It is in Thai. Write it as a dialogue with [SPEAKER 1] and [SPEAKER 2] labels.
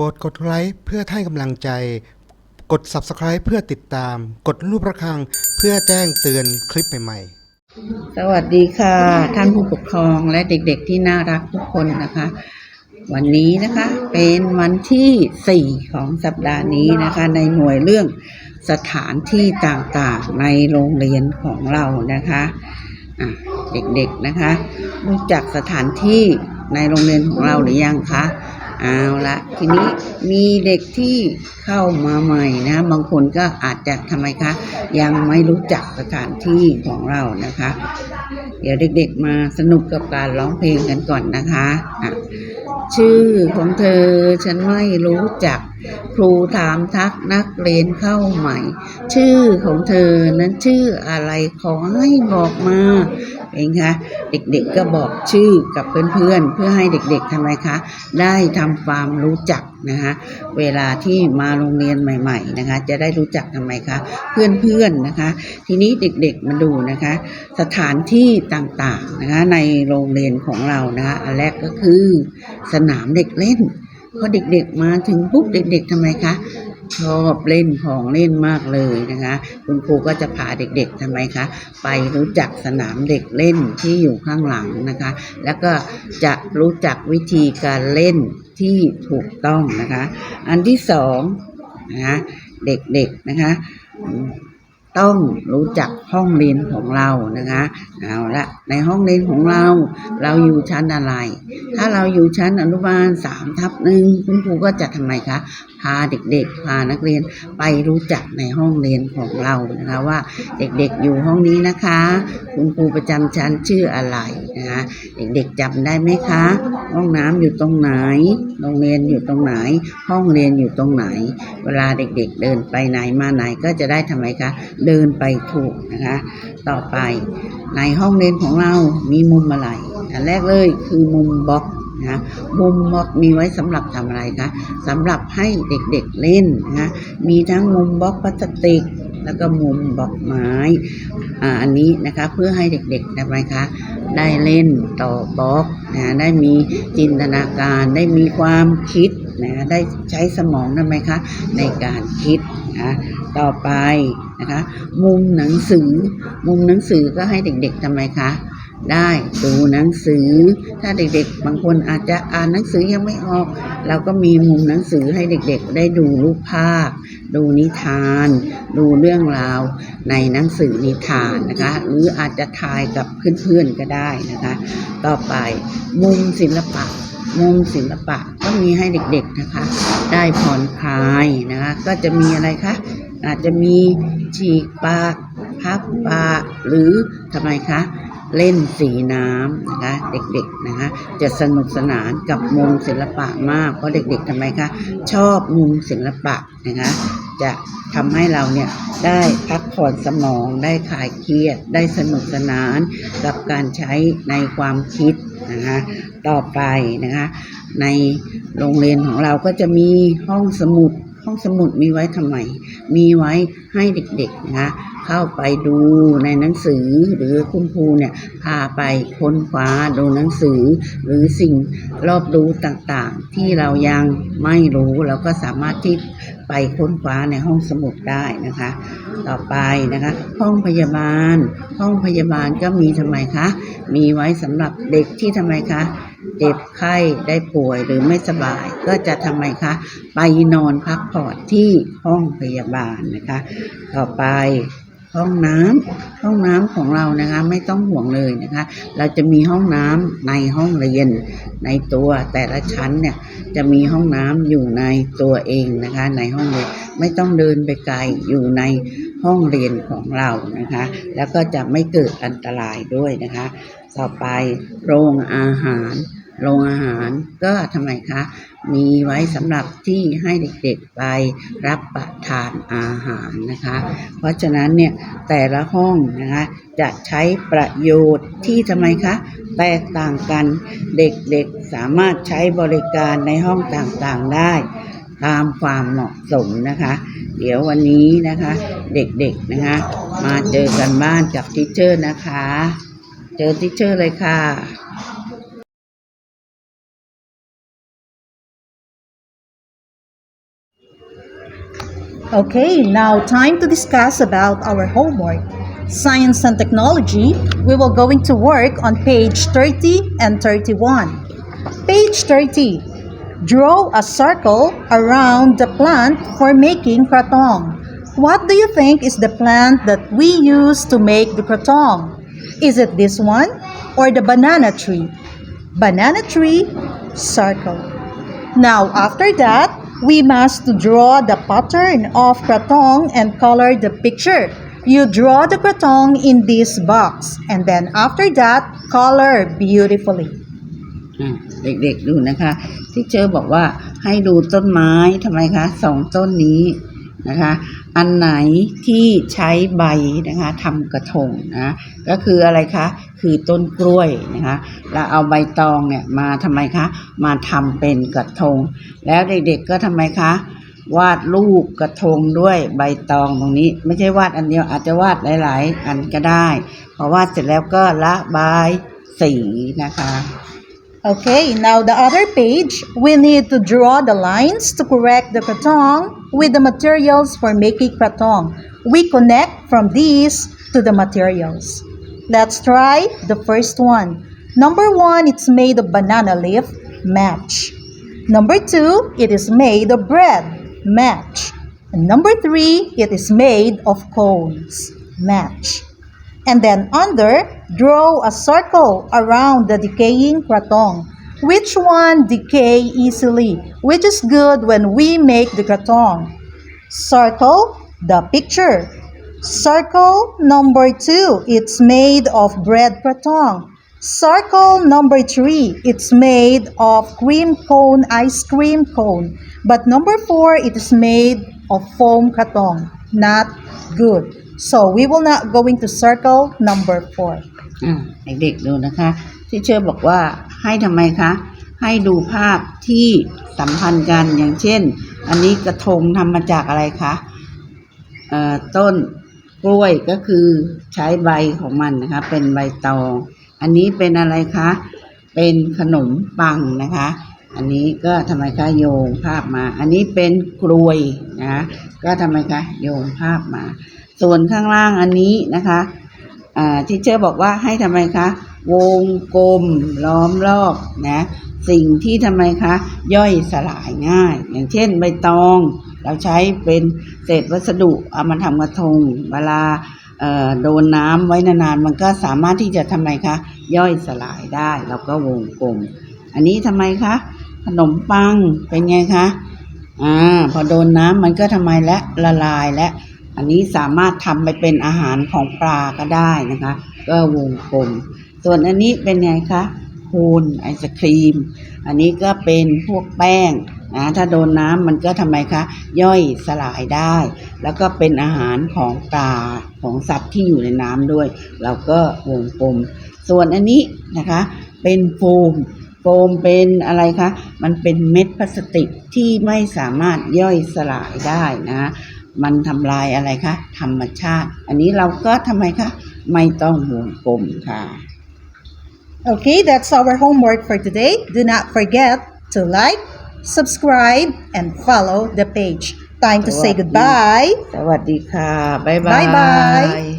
[SPEAKER 1] รดกดไลค์เพื่อให้กำลังใจ กด Subscribe เพื่อติดตาม กดรูประฆังเพื่อแจ้งเตือนคลิปใหม่ๆ
[SPEAKER 2] สวัสดีค่ะ ท่านผู้ปกครองและเด็กๆที่น่ารักทุกคนนะคะ วันนี้นะคะเป็นวันที่ 4 ของสัปดาห์นี้นะคะ ในหน่วยเรื่องสถานที่ต่างๆในโรงเรียนของเรานะคะะเด็กๆนะคะ รู้จักสถานที่ในโรงเรียนของเราหรือยังคะ เอาละทีนี้มีเด็กที่เข้ามาใหม่นะ บางคนก็อาจจะทำไมคะ ยังไม่รู้จักสถานที่ของเรานะคะ เดี๋ยวเด็กๆมาสนุกกับการร้องเพลงกันก่อนนะคะะชื่อของเธอฉันไม่รู้จัก ครูถามทักนักเรียนเข้าใหม่ ชื่อของเธอนั้นชื่ออะไรขอให้บอกมาเองคะเด็กๆก็บอกชื่อกับเพื่อนๆ เพื่อให้เด็กๆทำไมคะ ได้ทำความรู้จักนะคะเวลาที่มาโรงเรียนใหม่ๆนะคะ จะได้รู้จักทำไมคะเพื่อนๆนะคะ ทีนี้เด็กๆมาดูนะคะ สถานที่ต่างๆนะคะในโรงเรียนของเรานะคะอันแรกก็คือสนามเด็กเล่น พอเด็กๆมาถึงปุ๊บเด็ก ๆทำไมคะชอบเล่นของเล่นมากเลยนะคะ คุณครูก็จะพาเด็กๆทำไมคะ ไปรู้จักสนามเด็กเล่นที่อยู่ข้างหลังนะคะ แล้วก็จะรู้จักวิธีการเล่นที่ถูกต้องนะคะ อันที่สองนะคะเด็กๆนะคะ ต้องรู้จักห้องเรียนของเรานะคะเอาละในห้องเรียนของเรา เราอยู่ชั้นอะไร ถ้าเราอยู่ชั้นอนุบาลสามทับหนึ่งคุณครูก็จะทำไมคะพาเด็กๆ พานักเรียนไปรู้จักในห้องเรียนของเรานะคะว่าเด็กๆอยู่ห้องนี้นะคะ คุณครูประจำชั้นชื่ออะไร นะคะเด็กๆจำได้ไหมคะ ห้องน้ำอยู่ตรงไหน โรงเรียนอยู่ตรงไหน ห้องเรียนอยู่ตรงไหน เวลาเด็กๆ เดินไปไหนมาไหนก็จะได้ทำไมคะ เดินไปถูกนะคะ ต่อไปในห้องเรียนของเรามีมุมอะไรอันแรกเลยคือมุมบล็อกนะมุมบล็อกมีไว้สำหรับทำอะไรคะสำหรับให้เด็กๆเล่นนะคะมีทั้งมุมบล็อกพลาสติก แล้วก็มุมบอกไม้อ่าอันนี้นะคะเพื่อให้เด็กๆทำไมคะได้เล่นต่อบล็อกนะได้มีจินตนาการได้มีความคิดนะได้ใช้สมองทำไมคะในการคิดนะต่อไปนะคะมุมหนังสือ มุมหนังสือก็ให้เด็กๆทำไมคะได้ดูหนังสือ ถ้าเด็กๆ บางคนอาจจะอ่านหนังสือยังไม่ออก เราก็มีมุมหนังสือให้เด็กๆ ได้ดูรูปภาพ ดูนิทาน ดูเรื่องราวในหนังสือนิทานนะคะ หรืออาจจะทายกับเพื่อนๆก็ได้นะคะ ต่อไปมุมศิลปะ มุมศิลปะก็มีให้เด็กๆนะคะ ได้ผ่อนคลายนะคะ ก็จะมีอะไรคะอาจจะมีฉีกปากพับปากหรือทำไมคะ เล่นสีน้ำนะคะ เด็กๆนะคะ จะสนุกสนานกับมุมศิลปะมาก เพราะเด็กๆทำไมคะชอบมุมศิลปะนะคะ จะทำให้เราเนี่ยได้พักผ่อนสมองได้คลายเครียด ได้สนุกสนานกับการใช้ในความคิดนะคะต่อไปนะคะ ในโรงเรียนของเราก็จะมีห้องสมุดห้องสมุดมีไว้ทำไม มีไว้ ให้เด็กๆนะคะเข้าไปดูในหนังสือหรือคุณครูเนี่ยพาไปค้นคว้าดูหนังสือ หรือสิ่งรอบรู้ต่างๆ ที่เรายังไม่รู้เราก็สามารถที่ไปค้นคว้าในห้องสมุดได้นะคะ ต่อไปนะคะ ห้องพยาบาล ห้องพยาบาลก็มีทำไมคะ มีไว้สำหรับเด็กที่ทำไมคะเจ็บไข้ได้ป่วยหรือไม่สบายก็จะทำไมคะ ไปนอนพักผ่อนที่ห้องพยาบาลนะคะต่อไปห้องน้ำห้องน้ำของเรานะคะไม่ต้องห่วงเลยนะคะ เราจะมีห้องน้ำในห้องเรียนในตัวแต่ละชั้นเนี่ยจะมีห้องน้ำอยู่ในตัวเองนะคะ ในห้องเรียนไม่ต้องเดินไปไกลอยู่ในห้องเรียนของเรานะคะ แล้วก็จะไม่เกิดอันตรายด้วยนะคะ ต่อไปโรงอาหาร โรงอาหารก็ทำไมคะ มีไว้สำหรับที่ให้เด็กๆไปรับประทานอาหารนะคะ เพราะฉะนั้นเนี่ยแต่ละห้องนะคะจะใช้ประโยชน์ที่ทำไมคะแตกต่างกันเด็กๆสามารถใช้บริการในห้องต่างๆได้ ตามความเหมาะสมนะคะ เดี๋ยววันนี้นะคะ เด็กๆนะคะ มาเจอกันบ้านกับทิเชอร์นะคะ เจอทิเชอร์เลยค่ะ
[SPEAKER 3] Okay, now time to discuss about our homework. Science and technology, we will going to work on page 30 and 31. Page 30. Draw a circle around the plant for making kratong. What do you think is the plant that we use to make the kratong? Is it this one or the banana tree? Banana tree, circle. Now, after that, we must draw the pattern of kratong and color the picture. You draw the kratong in this box and then after that, color beautifully.
[SPEAKER 2] อ่ะเด็กๆดูนะคะที่เจอบอกว่าให้ดูต้นไม้ทำไมคะสองต้นนี้นะคะ อันไหนที่ใช้ใบนะคะทำกระทงนะก็คืออะไรคะคือต้นกล้วยนะคะแล้วเอาใบตองเนี่ยมาทำไมคะมาทำเป็นกระทง แล้วเด็กๆก็ทำไมคะวาดรูปกระทงด้วยใบตองตรงนี้ ไม่ใช่วาดอันเดียวอาจจะวาดหลาย ๆ อันก็ได้พอวาดเสร็จแล้วก็ระบายสีนะคะ
[SPEAKER 3] Okay, now the other page, we need to draw the lines to correct the kratong with the materials for making kratong. We connect from these to the materials. Let's try the first one. Number one, it's made of banana leaf, match. Number two, it is made of bread, match. And number three, it is made of cones, match. And then under, draw a circle around the decaying kratong. Which one decay easily? Which is good when we make the kratong? Circle the picture. Circle number two, it's made of bread kratong. Circle number three, it's made of cream cone, ice cream cone. But number four, it is made of foam kratong. Not good. So we will not going to circle number four.
[SPEAKER 2] อ่าเด็กๆดูนะคะที่เชอร์บอกว่าให้ทำไมคะ ให้ดูภาพที่สัมพันธ์กันอย่างเช่น อันนี้กระทงทำมาจากอะไรคะเอ่อต้นกล้วยก็คือใช้ใบของมันนะคะ เป็นใบตอง อันนี้เป็นอะไรคะ เป็นขนมปังนะคะ อันนี้ก็ทำไมคะโยงภาพมา อันนี้เป็นกลวยนะก็ทำไมคะโยงภาพมา ส่วนข้างล่างอันนี้นะคะที่เชอร์บอกว่าให้ทำไมคะ วงกลมล้อมรอบนะสิ่งที่ทำไมคะ ย่อยสลายง่าย อย่างเช่นใบตอง เราใช้เป็นเศษวัสดุเอามาทำกระทงเวลาเอ่อโดนน้ำไว้นานๆ มันก็สามารถที่จะทำไมคะ ย่อยสลายได้เราก็วงกลม อันนี้ทำไมคะ ขนมปังเป็นไงคะอ่าพอโดนน้ำมันก็ทำไมและละลายและ อันนี้สามารถทำไปเป็นอาหารของปลาก็ได้นะคะ ก็วงกลม ส่วนอันนี้เป็นไงคะโคนไอศครีม อันนี้ก็เป็นพวกแป้งนะถ้าโดนน้ำมันก็ทำไมคะ ย่อยสลายได้ แล้วก็เป็นอาหารของปลาของสัตว์ที่อยู่ในน้ำด้วย เราก็วงกลม ส่วนอันนี้นะคะ เป็นโฟมโฟมเป็นอะไรคะ มันเป็นเม็ดพลาสติกที่ไม่สามารถย่อยสลายได้นะ มันทำลายอะไรคะธรรมชาติ อันนี้เราก็ทำไมคะไม่ต้องวงกลมค่ะ
[SPEAKER 3] Okay, that's our homework for today. Do not forget to like, subscribe, and follow the page. Time to say goodbye.
[SPEAKER 2] สวัสดีค่ะ บ๊ายบาย
[SPEAKER 3] Bye bye.